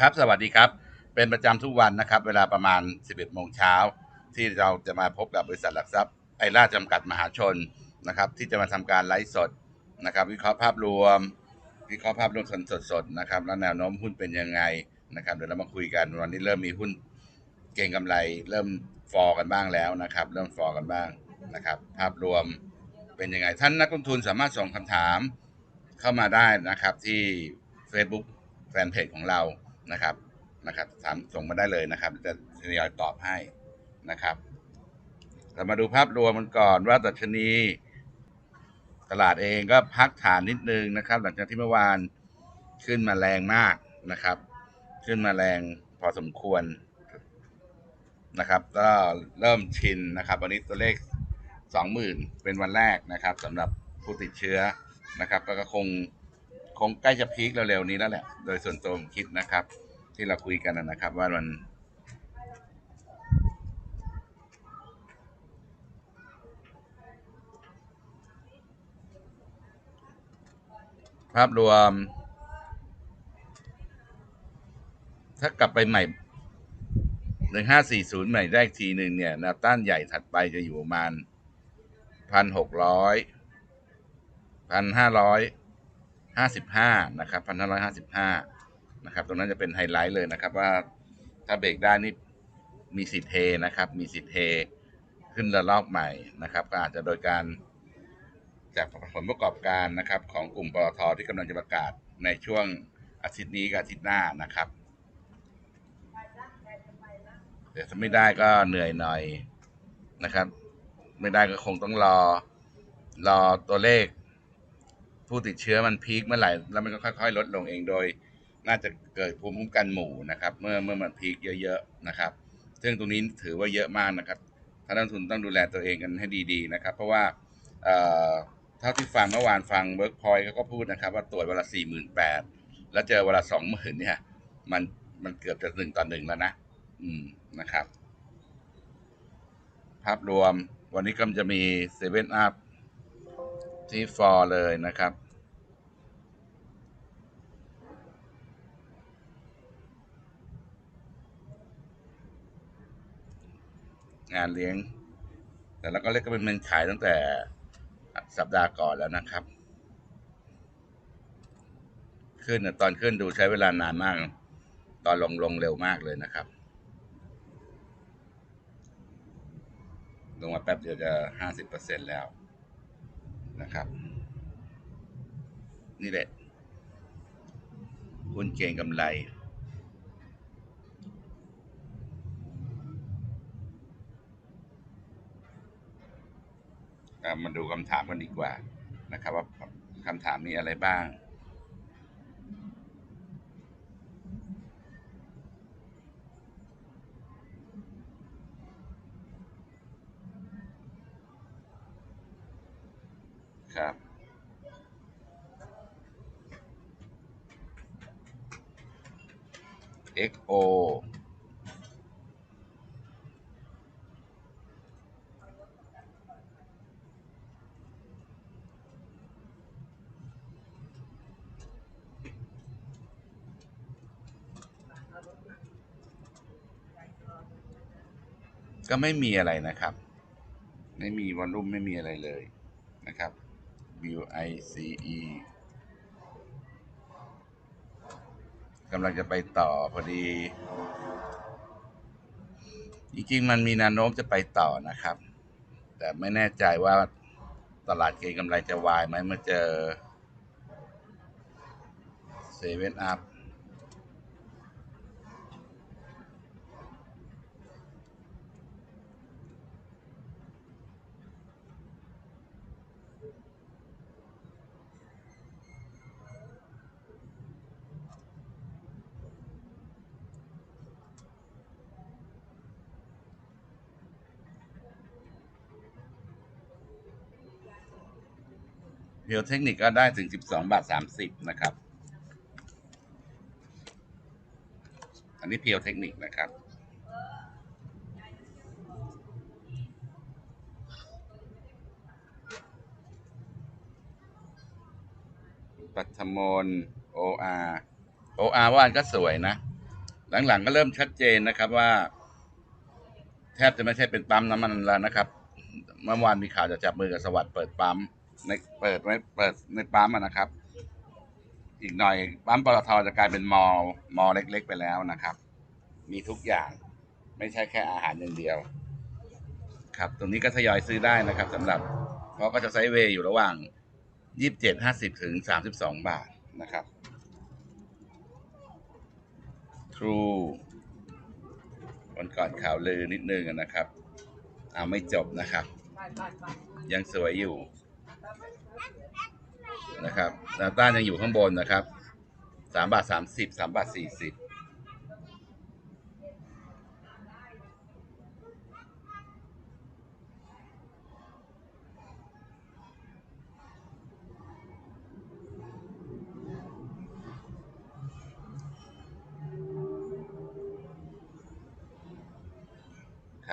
ครับสวัสดีครับ เป็นประจำทุกวันนะครับ เวลาประมาณ 11โมงเช้าที่เราจะมาพบกับบริษัทหลักทรัพย์ไอราจำกัดมหาชนนะครับ ที่จะมาทำการไลฟ์สดนะครับ วิเคราะห์ภาพรวม วิเคราะห์ภาพรวมสดๆนะครับ แล้วแนวโน้มหุ้นเป็นยังไงนะครับ เดี๋ยวเรามาคุยกันวันนี้เริ่มมีหุ้นเก่งกำไร เริ่มฟอร์กันบ้างแล้วนะครับ เริ่มฟอร์กันบ้างนะครับ ภาพรวมเป็นยังไง ท่านนักลงทุนสามารถส่งคำถามเข้ามาได้นะครับที่ Facebook แฟนเพจของเรา นะครับนะครับถามส่งมาได้เลยนะครับ จะทยอยตอบให้นะครับ เรามาดูภาพรวมมันก่อนว่าตัชนี ตลาดเองก็พักฐานนิดนึงนะครับ หลังจากที่เมื่อวานขึ้นมาแรงมากนะครับ ขึ้นมาแรงพอสมควรนะครับก็เริ่มชินนะครับ วันนี้ตัวเลขสองหมื่นเป็นวันแรกนะครับสำหรับผู้ติดเชื้อนะครับ ก็คงคงใกล้จะพีคเร็วๆนี้แล้วแหละ โดยส่วนตัวผมคิดนะครับ ที่เราคุยกันนะครับ ว่ามันภาพรวม ถ้ากลับไปใหม่หนึ่งห้าสี่ศูนย์ใหม่ได้อีกทีหนึ่งเนี่ยแนวต้านใหญ่ถัดไปจะอยู่ประมาณพันหกร้อยพันห้าร้อยห้าสิบห้านะครับพันห้าร้อยห้าสิบห้า นะครับ ตรงนั้นจะเป็นไฮไลท์เลยนะครับว่าถ้าเบรกได้นี่มีสิทธิ์เทนะครับ มีสิทธิ์เทขึ้นระลอกใหม่นะครับ ก็อาจจะโดยการ จากผลประกอบการนะครับ ของกลุ่มปตทที่กำลังจะประกาศในช่วงอาทิตย์นี้กับอาทิตย์หน้านะครับเดี๋ยวถ้าไม่ได้ก็เหนื่อยหน่อยนะครับ ไม่ได้ก็คงต้องรอ รอตัวเลข ผู้ติดเชื้อมันพีคเมื่อไหร่ แล้วมันก็ค่อย ๆ ลดลงเองโดย น่าจะเกิดภูมิคุ้มกันหมู่นะครับ เมื่อเมื่อมันพีคเยอะๆนะครับ ซึ่งตรงนี้ถือว่าเยอะมากนะครับท่านนักลงทุนต้องดูแลตัวเองกันให้ดีๆนะครับ เพราะว่าเอ่อเท่าที่ฟังเมื่อวานฟังเวิร์กพอยต์เขาก็พูดนะครับ ว่าตรวจเวลาสี่หมื่นแปดแล้วเจอเวลาสองหมื่นเนี่ย มันมันเกือบจะหนึ่งต่อหนึ่งแล้วนะ อืมนะครับ ภาพรวมวันนี้ก็จะมีเซเว่นอัพที่ฟอร์เลยนะครับ งานเลี้ยง แต่แล้วก็เล็กก็เป็นเมนขายตั้งแต่สัปดาห์ก่อนแล้วนะครับ ขึ้นตอนขึ้นดูใช้เวลานานมาก ตอนลงลงเร็วมากเลยนะครับ ลงมาแป๊บเดียวจะห้าสิบเปอร์เซ็นแล้วนะครับ นี่แหละหุ้นเก่งกำไร มาดูคำถามกันดีกว่านะครับว่าคำถามมีอะไรบ้าง ครับ XO ก็ ก็ไม่มีอะไรนะครับ ไม่มีวอลลุ่มไม่มีอะไรเลยนะครับ WICE กำลังจะไปต่อพอดี จริงๆ มันมีแนวโน้มจะไปต่อนะครับ แต่ไม่แน่ใจว่าตลาดเก็งกำไรจะวายไหมเมื่อเจอเซเว่นอัพ พียวเทคนิคก็ได้ถึง 12 บาท 30 นะครับ อันนี้เพียวเทคนิคนะครับ ปัทมน OR OR ว่านก็สวยนะ หลังๆก็เริ่มชัดเจนนะครับว่า แทบจะไม่ใช่เป็นปั๊มน้ำมันแล้วนะครับ เมื่อวานมีข่าวจะจับมือกับสวัสด์เปิดปั๊ม ในเปิดไว้เปิดในปั๊มอะนะครับ อีกหน่อยปั๊มปตทจะกลายเป็นมอลมอลเล็ก ๆ ไปแล้วนะครับ มีทุกอย่าง ไม่ใช่แค่อาหารอย่างเดียว ครับตรงนี้ก็ทยอยซื้อได้นะครับสำหรับเพราะก็จะไซด์เวย์อยู่ระหว่างยี่สิบเจ็ดห้าสิบถึงสามสิบสองบาทนะครับ True วันก่อนข่าวลือนิดนึงอะนะครับ เอาไม่จบนะครับ ยังสวยอยู่ นะครับดาต้านยังอยู่ข้างบนนะครับสามบาทสามสิบสามบาทสี่สิบ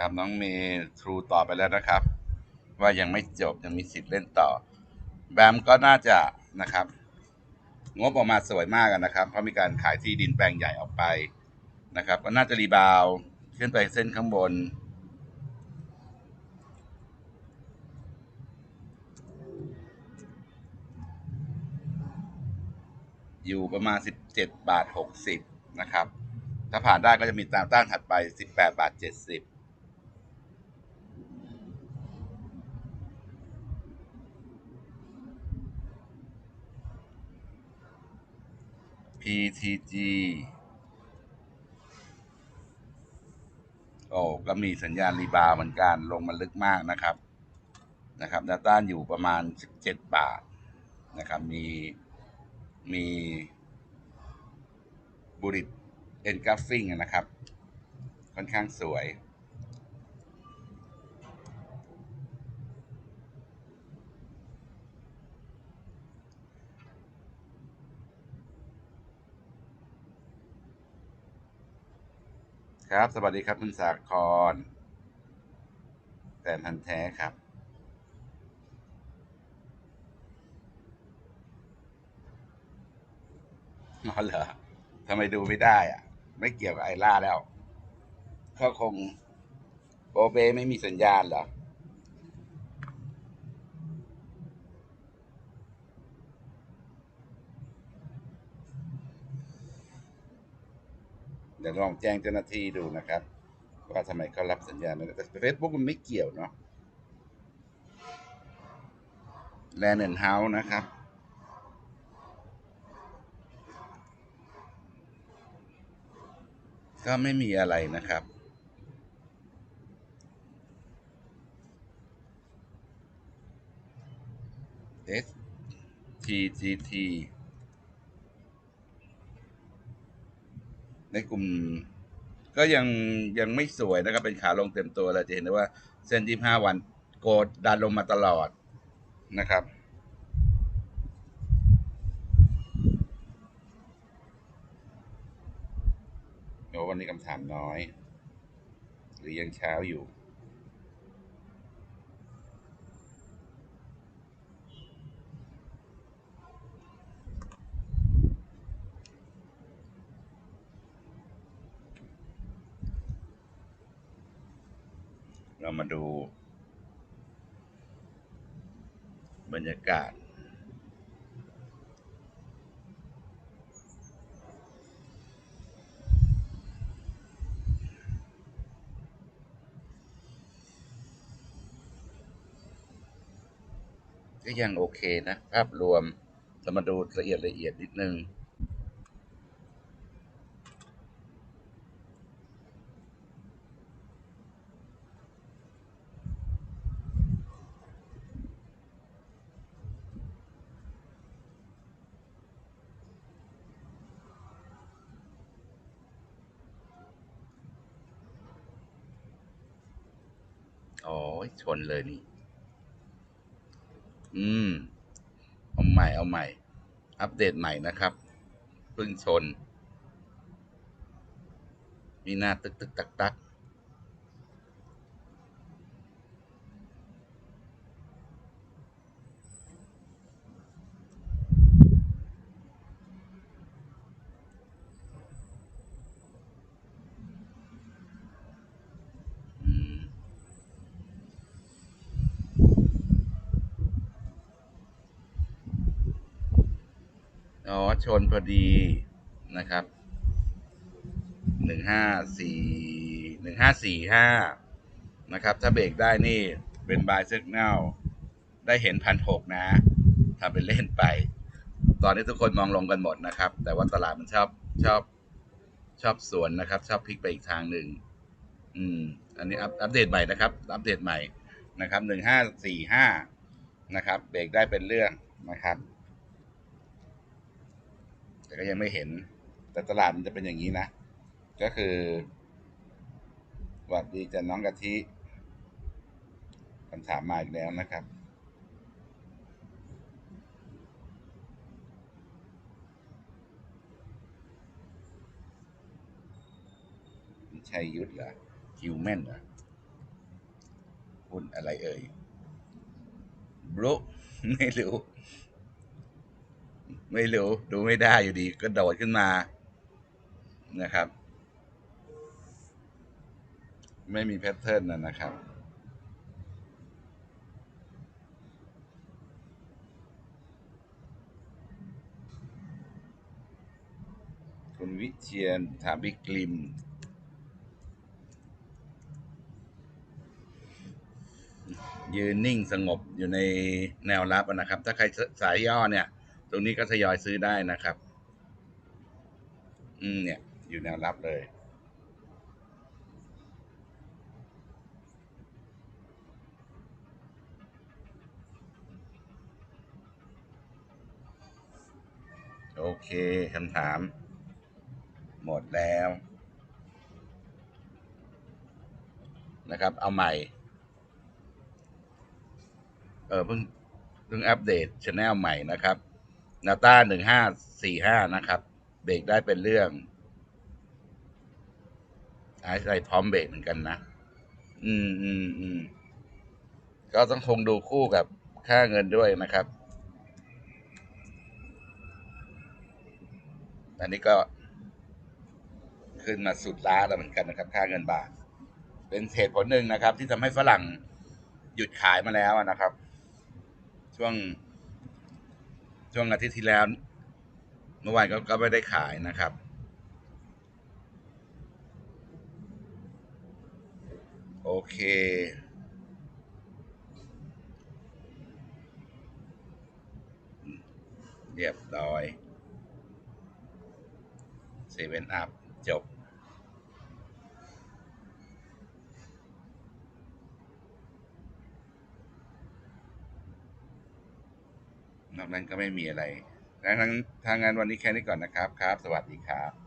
ครับน้องเมย์ทรูต่อไปแล้วนะครับ ว่ายังไม่จบยังมีสิทธิ์เล่นต่อ แบมก็น่าจะนะครับ งบออกมาสวยมากนะครับ เพราะมีการขายที่ดินแปลงใหญ่ออกไปนะครับ ก็น่าจะรีบาวขึ้นไปเส้นข้างบนอยู่ประมาณ 17 บาท 60 นะครับ ถ้าผ่านได้ก็จะมีตามต้านถัดไป 18 บาท 70 PTG โอ้ก็มีสัญญาณรีบาวด์เหมือนกัน ลงมาลึกมากนะครับ นะครับดาต้านอยู่ประมาณ 17 บาท นะครับ มี มีบุริตเอ็นกราฟิงนะครับ ค่อนข้างสวย ครับ สวัสดีครับคุณสาครแฟนพันธ์แท้ครับ นอนเหรอทำไมดูไม่ได้อะ ไม่เกี่ยวกับไอล่าแล้ว เขาคงโบเบไม่มีสัญญาณเหรอ ดี๋ยวลองแจ้งเจ้าหน้าที่ดูนะครับ ว่าทำไมเขารับสัญญาณไม่ได้แต่เฟซบุ๊กมันไม่เกี่ยวเนาะแลนเด์เฮาส์นะครับ ก็ไม่มีอะไรนะครับเอ STGT ในกลุ่มก็ยังยังไม่สวยนะครับ เป็นขาลงเต็มตัวเราจะเห็นได้ว่าเส้นที่ห้าวันโกดดันลงมาตลอดนะครับ โอ้วันนี้คำถามน้อย หรือยังเช้าอยู่ เรามาดูบรรยากาศ ก็ยังโอเคนะ ภาพรวมเรามาดูละเอียดละเอียดนิดนึง อ๋อชนเลยนี่ อืม เอาใหม่ เอาใหม่ อัปเดตใหม่นะครับ เพิ่งชน มีหน้าตึกตึกตักตัก ชนพอดีนะครับหนึ่งห้าสี่หนึ่งห้าสี่ห้านะครับ ถ้าเบรกได้นี่เป็นบายเซ g แนลได้เห็นพันหกนะทำเป็นเล่นไป ตอนนี้ทุกคนมองลงกันหมดนะครับ แต่ว่าตลาดมันชอบชอบชอบสวนนะครับ ชอบพลิกไปอีกทางหนึ่งอืม อันนี้อัปอัปเดตใหม่นะครับ อัปเดตใหม่นะครับหนึ่งห้าสี่ห้านะครับ เบรกได้เป็นเรื่องนะครับ แต่ก็ยังไม่เห็น แต่ตลาดมันจะเป็นอย่างนี้นะ ก็คือหวัดดีจันน้องกะทิคำถามมาอีกแล้วนะครับชัยยุทธเหรอคิวแมนเหรอหุ้นอะไรเอ่ยบลูไม่รู้ ไม่รู้ดูไม่ได้อยู่ดี ก็โดดขึ้นมานะครับ ไม่มีแพทเทิร์นนะนะครับคุณวิเชียนถามบิ๊กลิม ยืนนิ่งสงบอยู่ในแนวรับนะครับ ถ้าใครสายย่อเนี่ย ตรงนี้ก็ทยอยซื้อได้นะครับ อืมเนี่ย อยู่แนวรับเลย โอเคคำถาม หมดแล้ว นะครับ เอาใหม่ เออเพิ่งเพิ่งอัปเดตช anel ใหม่นะครับ นาต้าหนึ่งห้าสี่ห้านะครับ เบรกได้เป็นเรื่องไอ้ไรพร้อมเบรกเหมือนกันนะ อืมอืมอืมก็ต้องคงดูคู่กับค่าเงินด้วยนะครับ อันนี้ก็ ขึ้นมาสุดล้าแล้วเหมือนกันนะครับ ค่าเงินบาท เป็นเหตุผลหนึ่งนะครับ ที่ทำให้ฝรั่งหยุดขายมาแล้วนะครับ ช่วง ช่วงอาทิตย์ที่แล้ว เมื่อวานก็ก็ไม่ได้ขายนะครับ โอเคเรียบร้อยเซเว่นอัพจบ นอก นั้นก็ไม่มีอะไรดังนั้นทางงานวันนี้แค่นี้ก่อนนะครับครับ สวัสดีครับ